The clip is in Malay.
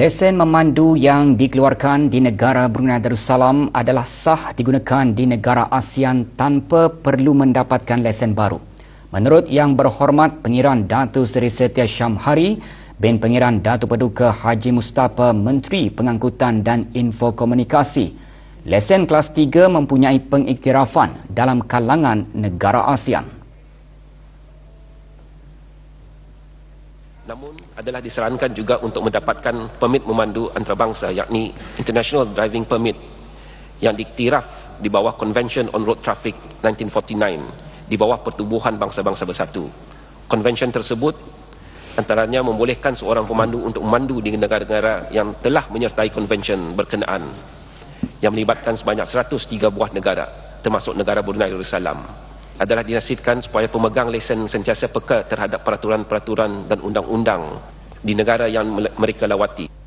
Lesen memandu yang dikeluarkan di negara Brunei Darussalam adalah sah digunakan di negara ASEAN tanpa perlu mendapatkan lesen baru. Menurut Yang Berhormat Pengiran Datu Seri Setia Syamhari, Ben Pengiran Datu Paduka Haji Mustafa Menteri Pengangkutan dan Infokomunikasi, lesen kelas 3 mempunyai pengiktirafan dalam kalangan negara ASEAN. Namun adalah disarankan juga untuk mendapatkan permit memandu antarabangsa yakni International Driving Permit yang diktiraf di bawah Convention on Road Traffic 1949 di bawah Pertubuhan Bangsa-Bangsa Bersatu. Convention tersebut antaranya membolehkan seorang pemandu untuk memandu di negara-negara yang telah menyertai convention berkenaan yang melibatkan sebanyak 103 buah negara termasuk negara Brunei Darussalam adalah dinasihatkan supaya pemegang lesen sentiasa peka terhadap peraturan-peraturan dan undang-undang di negara yang mereka lawati.